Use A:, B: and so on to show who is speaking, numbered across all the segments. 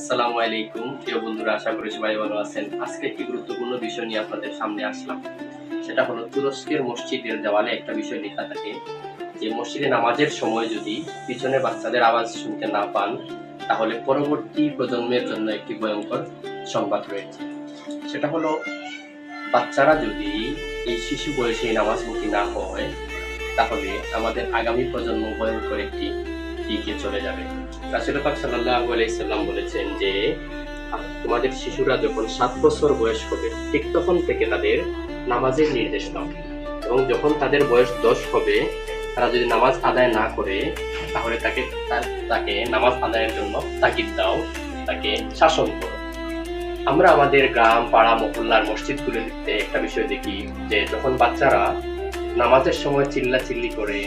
A: আসসালামু আলাইকুম। প্রিয় বন্ধুরা, আশা করি সবাই ভালো আছেন। আজকে একটি গুরুত্বপূর্ণ বিষয় নিয়ে আপনাদের সামনে আসলাম। সেটা হলো তুরস্কের মসজিদের দেওয়ালে একটা বিষয় লেখা থাকে যে, মসজিদে নামাজের সময় যদি পিছনে বাচ্চাদের আওয়াজ শুনতে না পান, তাহলে পরবর্তী প্রজন্মের জন্য একটি ভয়ঙ্কর সংবাদ রয়েছে। সেটা হলো, বাচ্চারা যদি এই শিশু বয়সে নামাজমুখী না হয়, তাহলে আমাদের আগামী প্রজন্ম ভয়ঙ্কর একটি দিকে চলে যাবে? রাসুল পাক সাল্লাল্লাহু আলাইহি সাল্লাম বলেছেন যে, তোমাদের শিশুরা যখন সাত বছর বয়স হবে, ঠিক তখন থেকে তাদের নামাজের নির্দেশ দাও। এবং যখন তাদের বয়স দশ হবে, তারা যদি নামাজ আদায় না করে, তাহলে তাকে তাকে নামাজ আদায়ের জন্য তাগিদ দাও, তাকে শাসন করো। আমরা আমাদের গ্রাম, পাড়া, মহল্লার মসজিদগুলোতে একটা বিষয় দেখি যে, যখন বাচ্চারা নামাজের সময় চিল্লা চিল্লি করে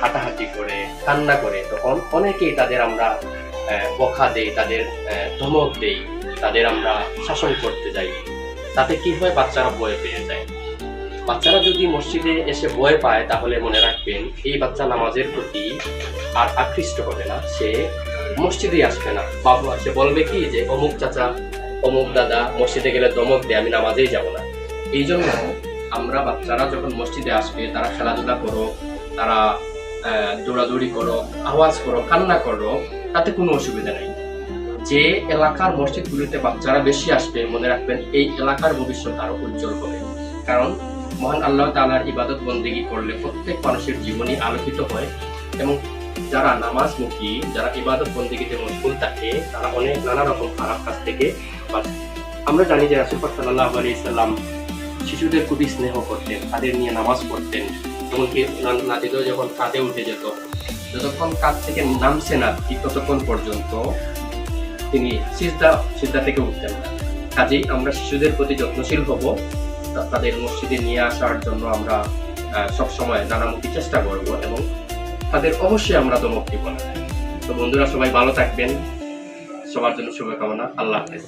A: হাঁটাহাঁটি করে, কান্না করে তখন অনেকেই তাদের আমরা বকা দেই, তাদের ধমক দেই, তাদের আমরা শাসন করতে যাই। তাতে কি হয়? বাচ্চারা ভয় পেয়ে যায়। বাচ্চারা যদি মসজিদে এসে ভয় পায়, তাহলে মনে রাখবেন, এই বাচ্চা নামাজের প্রতি আর আকৃষ্ট হবে না। সে মসজিদে আসবে না। বাবা সে বলবে কি যে, অমুক চাচা, অমুক দাদা, মসজিদে গেলে দমক দেয়, আমি নামাজেই যাব না। এই জন্য আমরা বাচ্চারা যখন মসজিদে আসবে, তারা খেলাধুলা করো তারা দৌড়াদৌড়ি করো, আওয়াজ করো, কান্না করো, তাতে কোনো অসুবিধা নেই। যে এলাকার মসজিদগুলিতে বাচ্চারা বেশি আসবে, মনে রাখবেন এই এলাকার ভবিষ্যৎ আরও উজ্জ্বল হবে। কারণ মহান আল্লাহ তাআলার ইবাদত বন্দেগী করলে প্রত্যেক মানুষের জীবনই আলোকিত হয় এবং যারা নামাজ নামাজমুখী, যারা ইবাদত বন্দেগীতে মশগুল থাকে, তারা অনেক নানা রকম খারাপ কাজ থেকে আমরা জানি যে রাসুল সাল্লাহ আলি সাল্লাম শিশুদের খুবই স্নেহ করতেন, তাদের নিয়ে নামাজ পড়তেন। এমনকি না- নাতিদেরও যখন কাঁধে উঠে যেত, যতক্ষণ কাঁধ থেকে নামছে না, ঠিক ততক্ষণ পর্যন্ত তিনি সিজদা সিজদা থেকে উঠতেন না। কাজেই আমরা শিশুদের প্রতি যত্নশীল হব, তা- তাদের মসজিদে নিয়ে আসার জন্য আমরা সব সময় নানামুখী চেষ্টা করব এবং তাদের অবশ্যই আমরা দমক দিব না তো বন্ধুরা সবাই ভালো থাকবেন। সবার জন্য শুভকামনা। আল্লাহ হাফেজ।